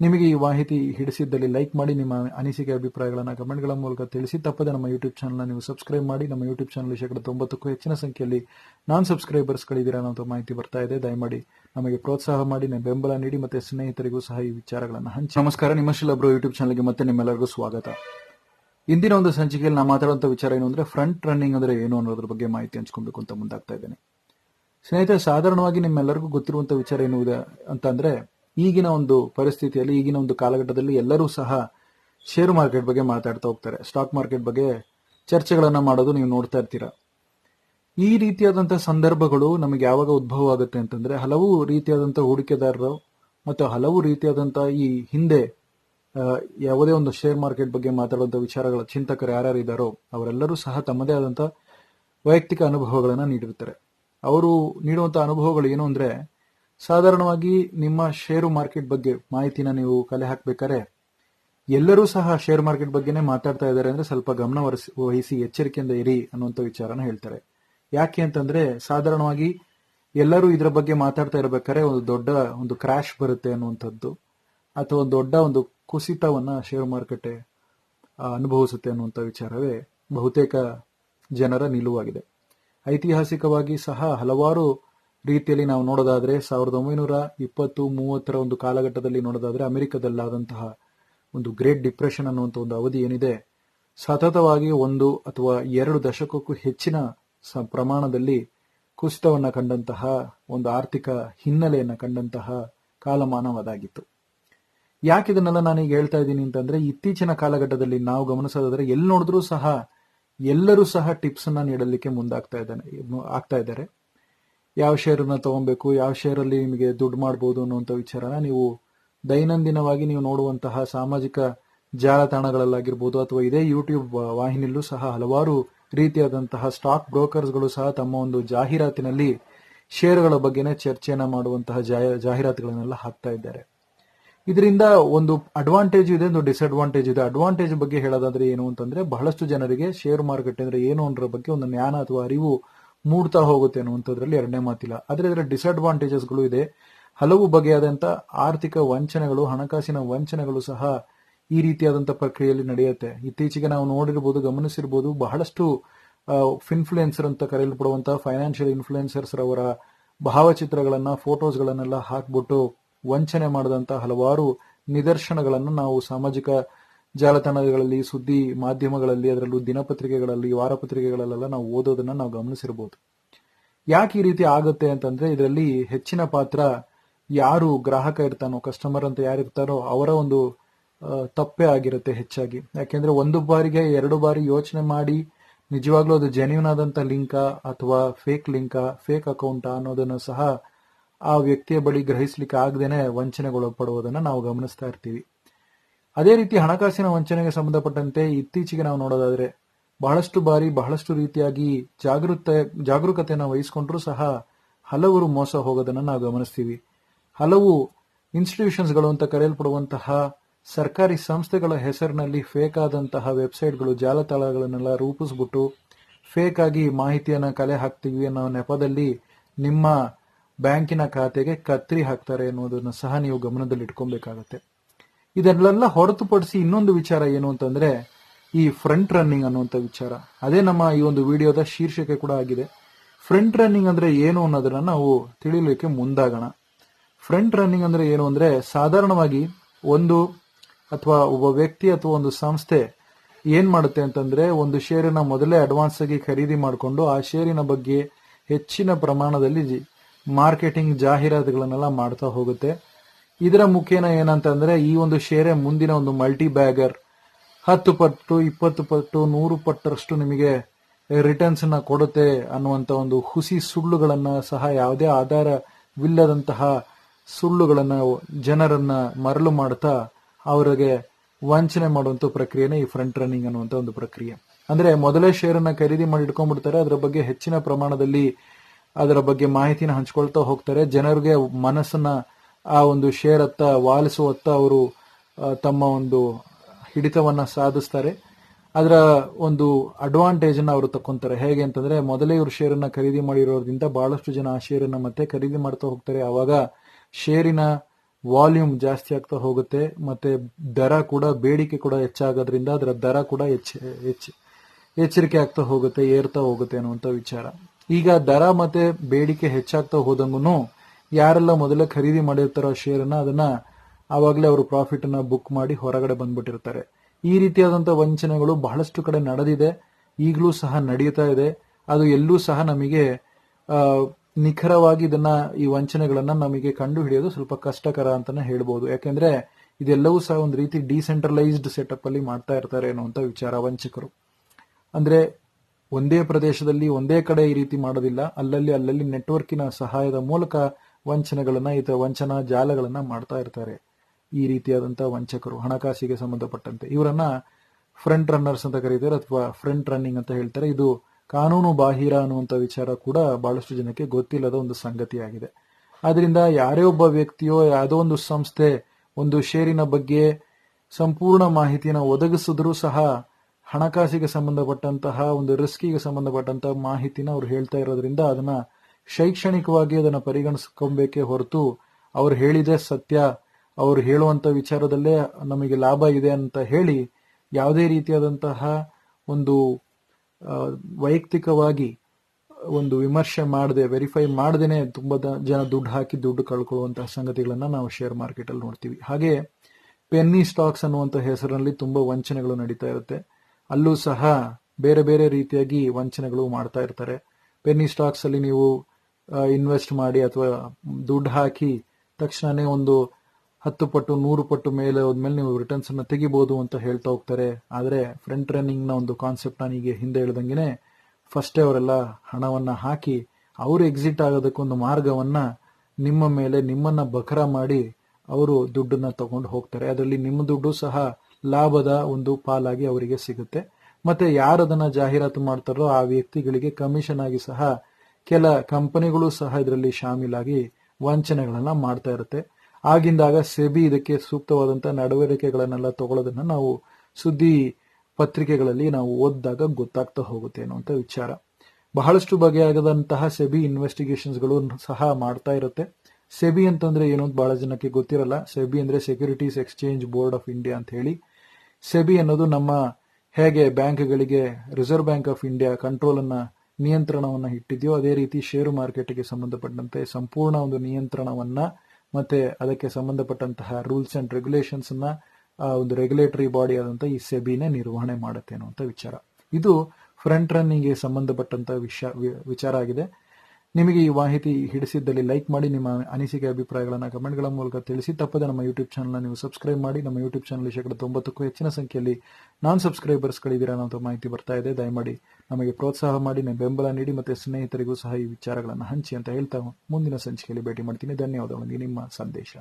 ನಿಮಗೆ ಈ ಮಾಹಿತಿ ಹಿಡಿಸಿದ್ದಲ್ಲಿ ಲೈಕ್ ಮಾಡಿ, ನಿಮ್ಮ ಅನಿಸಿಕೆ ಅಭಿಪ್ರಾಯಗಳನ್ನು ಕಮೆಂಟ್ಗಳ ಮೂಲಕ ತಿಳಿಸಿ. ತಪ್ಪದೆ ನಮ್ಮ ಯೂಟ್ಯೂಬ್ ಚಾನಲ್ನ ನೀವು ಸಬ್ಸ್ಕ್ರೈಬ್ ಮಾಡಿ. ನಮ್ಮ ಯೂಟ್ಯೂಬ್ ಚಾನಲ್ ಶೇಕಡ ತೊಂಬತ್ತಕ್ಕೂ ಹೆಚ್ಚಿನ ಸಂಖ್ಯೆಯಲ್ಲಿ ನಾನ್ ಸಬ್ಸ್ಕ್ರೈಬರ್ಸ್ಗಳಿದ್ದೀರಾ ಅನ್ನೋ ಮಾಹಿತಿ ಬರ್ತಾ ಇದೆ. ದಯಮಾಡಿ ನಮಗೆ ಪ್ರೋತ್ಸಾಹ ಮಾಡಿ, ನಿಮ್ಮ ಬೆಂಬಲ ನೀಡಿ ಮತ್ತು ಸ್ನೇಹಿತರಿಗೂ ಸಹ ಈ ವಿಚಾರಗಳನ್ನು ಹಂಚಿ. ನಮಸ್ಕಾರ, ನಿಮ್ಮ ಶಿಲಬ್ರು ಯೂಟ್ಯೂಬ್ ಚಾನಲ್ಗೆ ಮತ್ತೆ ನಿಮ್ಮೆಲ್ಲರಿಗೂ ಸ್ವಾಗತ. ಇಂದಿನ ಒಂದು ಸಂಚಿಕೆಯಲ್ಲಿ ನಾವು ಮಾತಾಡುವಂಥ ವಿಚಾರ ಏನು ಅಂದರೆ ಫ್ರಂಟ್ ರನ್ನಿಂಗ್ ಅಂದರೆ ಏನು ಅನ್ನೋದ್ರ ಬಗ್ಗೆ ಮಾಹಿತಿ ಹಂಚ್ಕೊಬೇಕು ಅಂತ ಮುಂದಾಗ್ತಾ ಇದ್ದೇನೆ. ಸ್ನೇಹಿತರೆ, ಸಾಧಾರಣವಾಗಿ ನಿಮ್ಮೆಲ್ಲರಿಗೂ ಗೊತ್ತಿರುವಂಥ ವಿಚಾರ ಏನು ಇದೆ ಅಂತಂದ್ರೆ ಈಗಿನ ಒಂದು ಪರಿಸ್ಥಿತಿಯಲ್ಲಿ, ಈಗಿನ ಒಂದು ಕಾಲಘಟ್ಟದಲ್ಲಿ ಎಲ್ಲರೂ ಸಹ ಷೇರು ಮಾರ್ಕೆಟ್ ಬಗ್ಗೆ ಮಾತಾಡ್ತಾ ಹೋಗ್ತಾರೆ. ಸ್ಟಾಕ್ ಮಾರ್ಕೆಟ್ ಬಗ್ಗೆ ಚರ್ಚೆಗಳನ್ನ ಮಾಡೋದು ನೀವು ನೋಡ್ತಾ ಇರ್ತೀರಾ. ಈ ರೀತಿಯಾದಂತಹ ಸಂದರ್ಭಗಳು ನಮಗೆ ಯಾವಾಗ ಉದ್ಭವ ಆಗುತ್ತೆ ಅಂತಂದ್ರೆ, ಹಲವು ರೀತಿಯಾದಂತಹ ಹೂಡಿಕೆದಾರರು ಮತ್ತು ಹಲವು ರೀತಿಯಾದಂತಹ ಈ ಹಿಂದೆ ಯಾವುದೇ ಒಂದು ಶೇರ್ ಮಾರ್ಕೆಟ್ ಬಗ್ಗೆ ಮಾತಾಡುವಂಥ ವಿಚಾರಗಳ ಚಿಂತಕರು ಯಾರ್ಯಾರು ಇದ್ದಾರೋ, ಅವರೆಲ್ಲರೂ ಸಹ ತಮ್ಮದೇ ಆದಂಥ ವೈಯಕ್ತಿಕ ಅನುಭವಗಳನ್ನ ನೀಡಿರ್ತಾರೆ ಅವರು ನೀಡುವಂಥ ಅನುಭವಗಳು ಏನು ಅಂದ್ರೆ ಸಾಧಾರಣವಾಗಿ ನಿಮ್ಮ ಷೇರು ಮಾರ್ಕೆಟ್ ಬಗ್ಗೆ ಮಾಹಿತಿನ ನೀವು ಕಲೆ ಹಾಕಬೇಕಾರೆ ಎಲ್ಲರೂ ಸಹ ಶೇರ್ ಮಾರ್ಕೆಟ್ ಬಗ್ಗೆನೇ ಮಾತಾಡ್ತಾ ಇದ್ದಾರೆ ಅಂದ್ರೆ ಸ್ವಲ್ಪ ಗಮನ ವಹಿಸಿ- ಎಚ್ಚರಿಕೆಯಿಂದ ಇರಿ ಅನ್ನುವಂಥ ವಿಚಾರನ ಹೇಳ್ತಾರೆ. ಯಾಕೆ ಅಂತಂದ್ರೆ, ಸಾಧಾರಣವಾಗಿ ಎಲ್ಲರೂ ಇದರ ಬಗ್ಗೆ ಮಾತಾಡ್ತಾ ಇರಬೇಕಾದ್ರೆ ಒಂದು ದೊಡ್ಡ ಒಂದು ಕ್ರಾಶ್ ಬರುತ್ತೆ ಅನ್ನುವಂಥದ್ದು, ಅಥವಾ ದೊಡ್ಡ ಒಂದು ಕುಸಿತವನ್ನ ಶೇರ್ ಮಾರುಕಟ್ಟೆ ಅನುಭವಿಸುತ್ತೆ ಅನ್ನುವಂಥ ವಿಚಾರವೇ ಬಹುತೇಕ ಜನರ ನಿಲುವಾಗಿದೆ. ಐತಿಹಾಸಿಕವಾಗಿ ಸಹ ಹಲವಾರು ರೀತಿಯಲ್ಲಿ ನಾವು ನೋಡೋದಾದ್ರೆ ಸಾವಿರದ ಒಂಬೈನೂರ ಇಪ್ಪತ್ತು ಮೂವತ್ತರ ಒಂದು ಕಾಲಘಟ್ಟದಲ್ಲಿ ನೋಡೋದಾದ್ರೆ ಅಮೆರಿಕದಲ್ಲಾದಂತಹ ಒಂದು ಗ್ರೇಟ್ ಡಿಪ್ರೆಷನ್ ಅನ್ನುವಂಥ ಒಂದು ಅವಧಿ ಏನಿದೆ, ಸತತವಾಗಿ ಒಂದು ಅಥವಾ ಎರಡು ದಶಕಕ್ಕೂ ಹೆಚ್ಚಿನ ಪ್ರಮಾಣದಲ್ಲಿ ಕುಸಿತವನ್ನು ಕಂಡಂತಹ ಒಂದು ಆರ್ಥಿಕ ಹಿನ್ನೆಲೆಯನ್ನು ಕಂಡಂತಹ ಕಾಲಮಾನವಾದಾಗಿತ್ತು. ಯಾಕೆ ಇದನ್ನೆಲ್ಲ ನಾನೀಗ ಹೇಳ್ತಾ ಇದ್ದೀನಿ ಅಂತಂದ್ರೆ, ಇತ್ತೀಚಿನ ಕಾಲಘಟ್ಟದಲ್ಲಿ ನಾವು ಗಮನಿಸೋದಾದ್ರೆ ಎಲ್ಲಿ ನೋಡಿದ್ರೂ ಸಹ ಎಲ್ಲರೂ ಸಹ ಟಿಪ್ಸ್ ಅನ್ನ ನೀಡಲಿಕ್ಕೆ ಮುಂದಾಗ್ತಾ ಇದ್ದಾನೆ, ಆಗ್ತಾ ಇದ್ದಾರೆ. ಯಾವ ಶೇರನ್ನ ತಗೊಬೇಕು, ಯಾವ ಶೇರಲ್ಲಿ ನಿಮಗೆ ದುಡ್ಡು ಮಾಡ್ಬೋದು ಅನ್ನುವಂಥ ವಿಚಾರನ ನೀವು ದೈನಂದಿನವಾಗಿ ನೀವು ನೋಡುವಂತಹ ಸಾಮಾಜಿಕ ಜಾಲತಾಣಗಳಲ್ಲಾಗಿರ್ಬೋದು ಅಥವಾ ಇದೇ ಯೂಟ್ಯೂಬ್ ವಾಹಿನಿಯಲ್ಲೂ ಸಹ ಹಲವಾರು ರೀತಿಯಾದಂತಹ ಸ್ಟಾಕ್ ಬ್ರೋಕರ್ಸ್ಗಳು ಸಹ ತಮ್ಮ ಒಂದು ಜಾಹೀರಾತಿನಲ್ಲಿ ಷೇರುಗಳ ಬಗ್ಗೆನೇ ಚರ್ಚೆಯನ್ನ ಮಾಡುವಂತಹ ಜಾಹೀ- ಜಾಹೀರಾತುಗಳನ್ನೆಲ್ಲ ಹಾಕ್ತಾ ಇದ್ದಾರೆ. ಇದರಿಂದ ಒಂದು ಅಡ್ವಾಂಟೇಜ್ ಇದೆ, ಒಂದು ಡಿಸ್ಅಡ್ವಾಂಟೇಜ್ ಇದೆ. ಅಡ್ವಾಂಟೇಜ್ ಬಗ್ಗೆ ಹೇಳೋದಾದ್ರೆ ಏನು ಅಂತಂದ್ರೆ, ಬಹಳಷ್ಟು ಜನರಿಗೆ ಶೇರ್ ಮಾರುಕಟ್ಟೆ ಅಂದ್ರೆ ಏನು ಅನ್ನೋದ್ರ ಬಗ್ಗೆ ಒಂದು ಜ್ಞಾನ ಅಥವಾ ಅರಿವು ಮೂಡ್ತಾ ಹೋಗುತ್ತೆ ಅನ್ನುವಂಥದ್ರಲ್ಲಿ ಎರಡನೇ ಮಾತಿಲ್ಲ. ಆದರೆ ಇದರ ಡಿಸ್ಅಡ್ವಾಂಟೇಜಸ್ಗಳು ಇದೆ. ಹಲವು ಬಗೆಯಾದಂಥ ಆರ್ಥಿಕ ವಂಚನೆಗಳು, ಹಣಕಾಸಿನ ವಂಚನೆಗಳು ಸಹ ಈ ರೀತಿಯಾದಂಥ ಪ್ರಕ್ರಿಯೆಯಲ್ಲಿ ನಡೆಯುತ್ತೆ. ಇತ್ತೀಚೆಗೆ ನಾವು ನೋಡಿರ್ಬೋದು, ಗಮನಿಸಿರ್ಬೋದು, ಬಹಳಷ್ಟು ಇನ್ಫ್ಲೂಯೆನ್ಸರ್ ಅಂತ ಕರೆಯಲ್ಪಡುವಂತಹ ಫೈನಾನ್ಷಿಯಲ್ ಇನ್ಫ್ಲುಯೆನ್ಸರ್ಸ್ ಅವರ ಭಾವಚಿತ್ರಗಳನ್ನ ಫೋಟೋಸ್ಗಳನ್ನೆಲ್ಲ ಹಾಕ್ಬಿಟ್ಟು ವಂಚನೆ ಮಾಡಿದಂಥ ಹಲವಾರು ನಿದರ್ಶನಗಳನ್ನು ನಾವು ಸಾಮಾಜಿಕ ಜಾಲತಾಣಗಳಲ್ಲಿ, ಸುದ್ದಿ ಮಾಧ್ಯಮಗಳಲ್ಲಿ, ಅದರಲ್ಲೂ ದಿನಪತ್ರಿಕೆಗಳಲ್ಲಿ, ವಾರಪತ್ರಿಕೆಗಳಲ್ಲೆಲ್ಲ ನಾವು ಓದೋದನ್ನ ನಾವು ಗಮನಿಸಿರ್ಬೋದು. ಯಾಕೆ ಈ ರೀತಿ ಆಗುತ್ತೆ ಅಂತಂದ್ರೆ, ಇದರಲ್ಲಿ ಹೆಚ್ಚಿನ ಪಾತ್ರ ಯಾರು ಗ್ರಾಹಕ ಇರ್ತಾನೋ ಕಸ್ಟಮರ್ ಅಂತ ಯಾರು ಇರ್ತಾರೋ, ಅವರ ಒಂದು ತಪ್ಪೆ ಆಗಿರುತ್ತೆ ಹೆಚ್ಚಾಗಿ. ಯಾಕೆಂದ್ರೆ ಒಂದು ಬಾರಿಗೆ ಎರಡು ಬಾರಿ ಯೋಚನೆ ಮಾಡಿ, ನಿಜವಾಗ್ಲೂ ಅದು ಜೆನ್ಯೂನ್ ಆದಂತ ಲಿಂಕಾ ಅಥವಾ ಫೇಕ್ ಲಿಂಕಾ ಫೇಕ್ ಅಕೌಂಟ್ ಅನ್ನೋದನ್ನು ಸಹ ಆ ವ್ಯಕ್ತಿಯ ಬಳಿ ಗ್ರಹಿಸ್ಲಿಕ್ಕೆ ಆಗದೇನೆ ವಂಚನೆಗೊಳಪಡುವುದನ್ನು ನಾವು ಗಮನಿಸ್ತಾ ಇರ್ತೀವಿ. ಅದೇ ರೀತಿ ಹಣಕಾಸಿನ ವಂಚನೆಗೆ ಸಂಬಂಧಪಟ್ಟಂತೆ ಇತ್ತೀಚೆಗೆ ನಾವು ನೋಡೋದಾದ್ರೆ ಬಹಳಷ್ಟು ಬಾರಿ ಬಹಳಷ್ಟು ರೀತಿಯಾಗಿ ಜಾಗೃತ, ಜಾಗರೂಕತೆಯನ್ನು ವಹಿಸಿಕೊಂಡ್ರೂ ಸಹ ಹಲವರು ಮೋಸ ಹೋಗೋದನ್ನು ನಾವು ಗಮನಿಸ್ತೀವಿ. ಹಲವು ಇನ್ಸ್ಟಿಟ್ಯೂಷನ್ಸ್ಗಳು ಅಂತ ಕರೆಯಲ್ಪಡುವಂತಹ ಸರ್ಕಾರಿ ಸಂಸ್ಥೆಗಳ ಹೆಸರಿನಲ್ಲಿ ಫೇಕ್ ಆದಂತಹ ವೆಬ್ಸೈಟ್ಗಳು, ಜಾಲತಾಣಗಳನ್ನೆಲ್ಲ ರೂಪಿಸ್ಬಿಟ್ಟು ಫೇಕ್ ಆಗಿ ಮಾಹಿತಿಯನ್ನು ಕಲೆ ಹಾಕ್ತೀವಿ ಅನ್ನೋ ನೆಪದಲ್ಲಿ ನಿಮ್ಮ ಬ್ಯಾಂಕಿನ ಖಾತೆಗೆ ಕತ್ರಿ ಹಾಕ್ತಾರೆ ಅನ್ನೋದನ್ನು ಸಹ ನೀವು ಗಮನದಲ್ಲಿ ಇಟ್ಕೊಬೇಕಾಗತ್ತೆ ಇದನ್ನೆಲ್ಲ ಹೊರತುಪಡಿಸಿ ಇನ್ನೊಂದು ವಿಚಾರ ಏನು ಅಂತಂದ್ರೆ ಈ ಫ್ರಂಟ್ ರನ್ನಿಂಗ್ ಅನ್ನುವಂಥ ವಿಚಾರ. ಅದೇ ನಮ್ಮ ಈ ಒಂದು ವಿಡಿಯೋದ ಶೀರ್ಷಿಕೆ ಕೂಡ ಆಗಿದೆ. ಫ್ರಂಟ್ ರನ್ನಿಂಗ್ ಅಂದ್ರೆ ಏನು ಅನ್ನೋದನ್ನ ನಾವು ತಿಳಿಯಲಿಕ್ಕೆ ಮುಂದಾಗೋಣ. ಫ್ರಂಟ್ ರನ್ನಿಂಗ್ ಅಂದ್ರೆ ಏನು ಅಂದ್ರೆ ಸಾಧಾರಣವಾಗಿ ಒಂದು ಅಥವಾ ಒಬ್ಬ ವ್ಯಕ್ತಿ ಅಥವಾ ಒಂದು ಸಂಸ್ಥೆ ಏನ್ ಮಾಡುತ್ತೆ ಅಂತಂದ್ರೆ ಒಂದು ಷೇರಿನ ಮೊದಲೇ ಅಡ್ವಾನ್ಸ್ ಆಗಿ ಖರೀದಿ ಮಾಡಿಕೊಂಡು ಆ ಷೇರಿನ ಬಗ್ಗೆ ಹೆಚ್ಚಿನ ಪ್ರಮಾಣದಲ್ಲಿ ಮಾರ್ಕೆಟಿಂಗ್ ಜಾಹೀರಾತುಗಳನ್ನೆಲ್ಲ ಮಾಡ್ತಾ ಹೋಗುತ್ತೆ. ಇದರ ಮುಖೇನ ಏನಂತಂದ್ರೆ, ಈ ಒಂದು ಶೇರೆ ಮುಂದಿನ ಒಂದು ಮಲ್ಟಿ ಬ್ಯಾಗರ್ ಹತ್ತು ಪಟ್ಟು, ಇಪ್ಪತ್ತು ಪಟ್ಟು, ನೂರು ಪಟ್ಟರಷ್ಟು ನಿಮಗೆ ರಿಟರ್ನ್ಸ್ನ ಕೊಡುತ್ತೆ ಅನ್ನುವಂತ ಒಂದು ಹುಸಿ ಸುಳ್ಳುಗಳನ್ನ ಸಹ ಯಾವುದೇ ಆಧಾರವಿಲ್ಲದಂತಹ ಸುಳ್ಳುಗಳನ್ನ ಜನರನ್ನ ಮರಳು ಮಾಡ್ತಾ ಅವರಿಗೆ ವಂಚನೆ ಮಾಡುವಂತ ಪ್ರಕ್ರಿಯೆನೇ ಈ ಫ್ರಂಟ್ ರನ್ನಿಂಗ್ ಅನ್ನುವಂತ ಒಂದು ಪ್ರಕ್ರಿಯೆ. ಅಂದ್ರೆ ಮೊದಲೇ ಶೇರನ್ನ ಖರೀದಿ ಮಾಡಿ ಇಟ್ಕೊಂಡ್ಬಿಡ್ತಾರೆ, ಅದರ ಬಗ್ಗೆ ಹೆಚ್ಚಿನ ಪ್ರಮಾಣದಲ್ಲಿ ಅದರ ಬಗ್ಗೆ ಮಾಹಿತಿನ ಹಂಚ್ಕೊಳ್ತಾ ಹೋಗ್ತಾರೆ, ಜನರಿಗೆ ಮನಸ್ಸನ್ನ ಆ ಒಂದು ಶೇರ್ ಅತ್ತ ವಾಲಿಸುವತ್ತ ಅವರು ತಮ್ಮ ಒಂದು ಹಿಡಿತವನ್ನು ಸಾಧಿಸ್ತಾರೆ. ಅದರ ಒಂದು ಅಡ್ವಾಂಟೇಜ್ ಅನ್ನ ಅವರು ತಕ್ಕೊಂತಾರೆ. ಹೇಗೆ ಅಂತಂದ್ರೆ, ಮೊದಲೇ ಇವರು ಶೇರನ್ನು ಖರೀದಿ ಮಾಡಿರೋದ್ರಿಂದ ಬಹಳಷ್ಟು ಜನ ಆ ಶೇರನ್ನು ಮತ್ತೆ ಖರೀದಿ ಮಾಡ್ತಾ ಹೋಗ್ತಾರೆ. ಆವಾಗ ಶೇರಿನ ವಾಲ್ಯೂಮ್ ಜಾಸ್ತಿ ಆಗ್ತಾ ಹೋಗುತ್ತೆ. ಮತ್ತೆ ದರ ಕೂಡ ಬೇಡಿಕೆ ಕೂಡ ಹೆಚ್ಚಾಗೋದ್ರಿಂದ ಅದರ ದರ ಕೂಡ ಹೆಚ್ಚ, ಹೆಚ್ಚು, ಎಚ್ಚರಿಕೆ ಆಗ್ತಾ ಹೋಗುತ್ತೆ, ಏರ್ತಾ ಹೋಗುತ್ತೆ ಅನ್ನುವಂಥ ವಿಚಾರ. ಈಗ ದರ ಮತ್ತೆ ಬೇಡಿಕೆ ಹೆಚ್ಚಾಗ್ತಾ ಹೋದಂಗೂ ಯಾರೆಲ್ಲ ಮೊದಲೇ ಖರೀದಿ ಮಾಡಿರ್ತಾರೋ ಶೇರನ್ನ ಅದನ್ನ ಆವಾಗಲೇ ಅವರು ಪ್ರಾಫಿಟ್ ಅನ್ನ ಬುಕ್ ಮಾಡಿ ಹೊರಗಡೆ ಬಂದ್ಬಿಟ್ಟಿರ್ತಾರೆ. ಈ ರೀತಿಯಾದಂಥ ವಂಚನೆಗಳು ಬಹಳಷ್ಟು ಕಡೆ ನಡೆದಿದೆ. ಈಗಲೂ ಸಹ ನಡೆಯುತ್ತಾ ಇದೆ. ಅದು ಎಲ್ಲೂ ಸಹ ನಮಗೆ ನಿಖರವಾಗಿ ಇದನ್ನ, ಈ ವಂಚನೆಗಳನ್ನ ನಮಗೆ ಕಂಡು ಹಿಡಿಯೋದು ಸ್ವಲ್ಪ ಕಷ್ಟಕರ ಅಂತಾನೆ ಹೇಳ್ಬೋದು. ಯಾಕೆಂದ್ರೆ ಇದೆಲ್ಲವೂ ಸಹ ಒಂದು ರೀತಿ ಡಿಸೆಂಟ್ರಲೈಸ್ಡ್ ಸೆಟಪ್ ಅಲ್ಲಿ ಮಾಡ್ತಾ ಇರ್ತಾರೆ ಅನ್ನುವಂಥ ವಿಚಾರ ವಂಚಕರು. ಅಂದ್ರೆ ಒಂದೇ ಪ್ರದೇಶದಲ್ಲಿ ಒಂದೇ ಕಡೆ ಈ ರೀತಿ ಮಾಡೋದಿಲ್ಲ. ಅಲ್ಲಲ್ಲಿ ಅಲ್ಲಲ್ಲಿ ನೆಟ್ವರ್ಕಿನ ಸಹಾಯದ ಮೂಲಕ ವಂಚನೆಗಳನ್ನ ಈತ ವಂಚನಾ ಜಾಲಗಳನ್ನ ಮಾಡ್ತಾ ಇರ್ತಾರೆ. ಈ ರೀತಿಯಾದಂತಹ ವಂಚಕರು, ಹಣಕಾಸಿಗೆ ಸಂಬಂಧಪಟ್ಟಂತೆ. ಇವರನ್ನ ಫ್ರಂಟ್ ರನ್ನರ್ಸ್ ಅಂತ ಕರೀತಾರೆ ಅಥವಾ ಫ್ರಂಟ್ ರನ್ನಿಂಗ್ ಅಂತ ಹೇಳ್ತಾರೆ. ಇದು ಕಾನೂನು ಬಾಹಿರ ಅನ್ನುವಂಥ ವಿಚಾರ ಕೂಡ ಬಹಳಷ್ಟು ಜನಕ್ಕೆ ಗೊತ್ತಿಲ್ಲದ ಒಂದು ಸಂಗತಿಯಾಗಿದೆ. ಆದ್ರಿಂದ ಯಾರೇ ಒಬ್ಬ ವ್ಯಕ್ತಿಯೋ ಯಾವುದೋ ಒಂದು ಸಂಸ್ಥೆ ಒಂದು ಷೇರಿನ ಬಗ್ಗೆ ಸಂಪೂರ್ಣ ಮಾಹಿತಿಯನ್ನು ಒದಗಿಸಿದ್ರೂ ಸಹ ಹಣಕಾಸಿಗೆ ಸಂಬಂಧಪಟ್ಟಂತಹ ಒಂದು ರಿಸ್ಕಿಗೆ ಸಂಬಂಧಪಟ್ಟಂತಹ ಮಾಹಿತಿನ ಅವ್ರು ಹೇಳ್ತಾ ಇರೋದ್ರಿಂದ ಅದನ್ನ ಶೈಕ್ಷಣಿಕವಾಗಿ ಅದನ್ನು ಪರಿಗಣಿಸ್ಕೊಬೇಕೇ ಹೊರತು ಅವ್ರು ಹೇಳಿದೆ ಸತ್ಯ, ಅವ್ರು ಹೇಳುವಂತ ವಿಚಾರದಲ್ಲೇ ನಮಗೆ ಲಾಭ ಇದೆ ಅಂತ ಹೇಳಿ ಯಾವುದೇ ರೀತಿಯಾದಂತಹ ಒಂದು ವೈಯಕ್ತಿಕವಾಗಿ ಒಂದು ವಿಮರ್ಶೆ ಮಾಡದೆ ವೆರಿಫೈ ಮಾಡದೇನೆ ತುಂಬಾ ಜನ ದುಡ್ಡು ಹಾಕಿ ದುಡ್ಡು ಕಳ್ಕೊಳ್ಳುವಂತಹ ಸಂಗತಿಗಳನ್ನು ನಾವು ಶೇರ್ ಮಾರ್ಕೆಟ್ ಅಲ್ಲಿ ನೋಡ್ತೀವಿ. ಹಾಗೆ ಪೆನ್ನಿ ಸ್ಟಾಕ್ಸ್ ಅನ್ನುವಂಥ ಹೆಸರಿನಲ್ಲಿ ತುಂಬಾ ವಂಚನೆಗಳು ನಡೀತಾ ಇರುತ್ತೆ. ಅಲ್ಲೂ ಸಹ ಬೇರೆ ಬೇರೆ ರೀತಿಯಾಗಿ ವಂಚನೆಗಳು ಮಾಡ್ತಾ ಇರ್ತಾರೆ. ಪೆನ್ನಿ ಸ್ಟಾಕ್ಸ್ ಅಲ್ಲಿ ನೀವು ಇನ್ವೆಸ್ಟ್ ಮಾಡಿ ಅಥವಾ ದುಡ್ಡು ಹಾಕಿ ತಕ್ಷಣನೇ ಒಂದು ಹತ್ತು ಪಟ್ಟು, ನೂರು ಪಟ್ಟು ಮೇಲೆ ಹೋದ್ಮೇಲೆ ನೀವು ರಿಟರ್ನ್ಸ್ ಅನ್ನ ತೆಗಿಬಹುದು ಅಂತ ಹೇಳ್ತಾ ಹೋಗ್ತಾರೆ. ಆದರೆ ಫ್ರಂಟ್ ರನ್ನಿಂಗ್ನ ಒಂದು ಕಾನ್ಸೆಪ್ಟ್ ನಾನು ಈಗ ಹಿಂದೆ ಹೇಳ್ದಂಗೆನೆ ಫಸ್ಟೇ ಅವರೆಲ್ಲ ಹಣವನ್ನ ಹಾಕಿ ಅವರು ಎಕ್ಸಿಟ್ ಆಗೋದಕ್ಕೊಂದು ಮಾರ್ಗವನ್ನ ನಿಮ್ಮ ಮೇಲೆ ನಿಮ್ಮನ್ನ ಬಕರ ಮಾಡಿ ಅವರು ದುಡ್ಡನ್ನ ತಗೊಂಡು ಹೋಗ್ತಾರೆ. ಅದರಲ್ಲಿ ನಿಮ್ಮ ದುಡ್ಡು ಸಹ ಲಾಭದ ಒಂದು ಪಾಲಾಗಿ ಅವರಿಗೆ ಸಿಗುತ್ತೆ. ಮತ್ತೆ ಯಾರದನ್ನ ಜಾಹೀರಾತು ಮಾಡ್ತಾರೋ ಆ ವ್ಯಕ್ತಿಗಳಿಗೆ ಕಮಿಷನ್ ಆಗಿ ಸಹ ಕೆಲ ಕಂಪನಿಗಳು ಸಹ ಇದರಲ್ಲಿ ಶಾಮೀಲಾಗಿ ವಂಚನೆಗಳನ್ನ ಮಾಡ್ತಾ ಇರುತ್ತೆ. ಆಗಿಂದಾಗ ಸೆಬಿ ಇದಕ್ಕೆ ಸೂಕ್ತವಾದಂತ ನಡವಳಿಕೆಗಳನ್ನೆಲ್ಲ ತಗೊಳ್ಳೋದನ್ನ ನಾವು ಸುದ್ದಿ ಪತ್ರಿಕೆಗಳಲ್ಲಿ ನಾವು ಓದಿದಾಗ ಗೊತ್ತಾಗ್ತಾ ಹೋಗುತ್ತೆ ಅನ್ನುವಂಥ ವಿಚಾರ. ಬಹಳಷ್ಟು ಬಗೆಯಾಗದಂತಹ ಸೆಬಿ ಇನ್ವೆಸ್ಟಿಗೇಷನ್ಸ್ಗಳು ಸಹ ಮಾಡ್ತಾ ಇರುತ್ತೆ. ಸೆಬಿ ಅಂತಂದ್ರೆ ಏನು ಬಹಳ ಜನಕ್ಕೆ ಗೊತ್ತಿರಲ್ಲ. ಸೆಬಿ ಅಂದ್ರೆ securities exchange board of India ಅಂತ ಹೇಳಿ. ಸೆಬಿ ಅನ್ನೋದು ನಮ್ಮ ಹೇಗೆ ಬ್ಯಾಂಕ್ಗಳಿಗೆ, reserve bank of India control ಅನ್ನ ನಿಯಂತ್ರಣವನ್ನ ಇಟ್ಟಿದೆಯೋ, ಅದೇ ರೀತಿ ಷೇರು ಮಾರ್ಕೆಟ್ಗೆ ಸಂಬಂಧಪಟ್ಟಂತೆ ಸಂಪೂರ್ಣ ಒಂದು ನಿಯಂತ್ರಣವನ್ನ ಮತ್ತೆ ಅದಕ್ಕೆ ಸಂಬಂಧಪಟ್ಟಂತಹ ರೂಲ್ಸ್ ಅಂಡ್ ರೆಗ್ಯುಲೇಷನ್ಸ್ ಒಂದು ರೆಗ್ಯುಲೇಟರಿ ಬಾಡಿ ಆದಂತ ಈ ಸೆಬಿನೇ ನಿರ್ವಹಣೆ ಮಾಡುತ್ತೆ ಅನ್ನುವಂಥ ವಿಚಾರ. ಇದು ಫ್ರಂಟ್ ರನ್ನಿಂಗ್ಗೆ ಸಂಬಂಧಪಟ್ಟಂತ ವಿಷಯ ವಿಚಾರ ಆಗಿದೆ. ನಿಮಗೆ ಈ ಮಾಹಿತಿ ಹಿಡಿಸಿದ್ದಲ್ಲಿ ಲೈಕ್ ಮಾಡಿ, ನಿಮ್ಮ ಅನಿಸಿಕೆ ಅಭಿಪ್ರಾಯಗಳನ್ನು ಕಮೆಂಟ್ಗಳ ಮೂಲಕ ತಿಳಿಸಿ. ತಪ್ಪದೆ ನಮ್ಮ ಯೂಟ್ಯೂಬ್ ಚಾನಲ್ನ ನೀವು ಸಬ್ಸ್ಕ್ರೈಬ್ ಮಾಡಿ, ನಮ್ಮ ಯೂಟ್ಯೂಬ್ ಚಾನಲ್ ಶೇಕಡ ತೊಂಬತ್ತಕ್ಕೂ ಹೆಚ್ಚಿನ ಸಂಖ್ಯೆಯಲ್ಲಿ ನಾನ್ ಸಬ್ಸ್ಕ್ರೈಬರ್ಸ್ಗಳಿದ್ದೀರಾ ಅನ್ನೋ ಮಾಹಿತಿ ಬರ್ತಾ ಇದೆ. ದಯಮಾಡಿ ನಮಗೆ ಪ್ರೋತ್ಸಾಹ ಮಾಡಿ, ನಿಮ್ಮ ಬೆಂಬಲ ನೀಡಿ ಮತ್ತು ಸ್ನೇಹಿತರಿಗೂ ಸಹ ಈ ವಿಚಾರಗಳನ್ನು ಹಂಚಿ ಅಂತ ಹೇಳ್ತಾ ಮುಂದಿನ ಸಂಚಿಕೆಯಲ್ಲಿ ಭೇಟಿ ಮಾಡ್ತೀನಿ. ಧನ್ಯವಾದಗಳು. ನಿಮ್ಮ ಸಂದೇಶ.